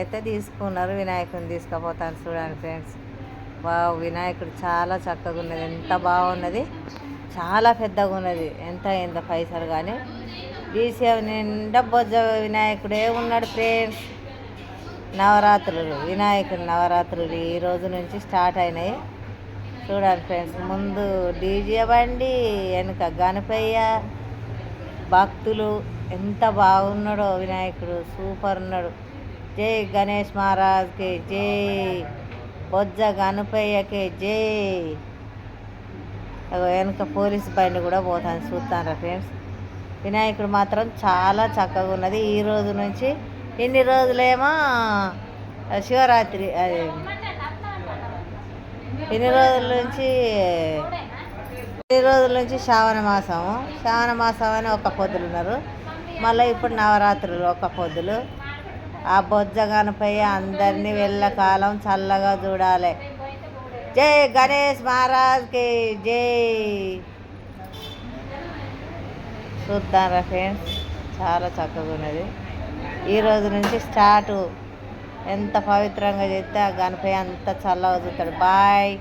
అయితే తీసుకున్నారు వినాయకుని తీసుకుపోతాను చూడండి ఫ్రెండ్స్. వావ్ వినాయకుడు చాలా చక్కగా ఉన్నది. ఎంత బాగున్నది. చాలా పెద్దగా ఉన్నది. ఎంత ఎంత పైసలు కానీ డీసీఎం నిండా బొజ్జ వినాయకుడే ఉన్నాడు ఫ్రెండ్స్. నవరాత్రులు వినాయకుడు నవరాత్రులు ఈ రోజు నుంచి స్టార్ట్ అయినాయి. చూడండి ఫ్రెండ్స్ ముందు డీజే బండి వెనుక గణపయ్య భక్తులు. ఎంత బాగున్నాడో వినాయకుడు. సూపర్ ఉన్నాడు. జై గణేష్ మహారాజ్కి జై. బొజ్జ గణపయ్యకి జై. వెనుక పోలీస్ బండి కూడా పోతాను చూస్తాను ఫ్రెండ్స్. వినాయకుడు మాత్రం చాలా చక్కగా ఉన్నది. ఈ రోజు నుంచి ఇన్ని రోజులేమో శివరాత్రి అది ఇన్ని రోజుల నుంచి ఇన్ని రోజుల నుంచి శ్రావణ మాసము. శ్రావణ మాసం అని ఒక పొద్దులు ఉన్నారు మళ్ళీ ఇప్పుడు నవరాత్రులు ఒక పొద్దులు. ఆ బొజ్జ గణపయ్య అందరినీ వెళ్ళకాలం చల్లగా చూడాలి. జై గణేష్ మహారాజ్కి జై. చూద్దాంరా ఫ్రెండ్స్ చాలా చక్కగా ఉన్నది. ఈరోజు నుంచి స్టార్ట్. ఎంత పవిత్రంగా చేస్తే ఆ గణపయ్య అంత చల్లగా చూస్తాడు. బాయ్.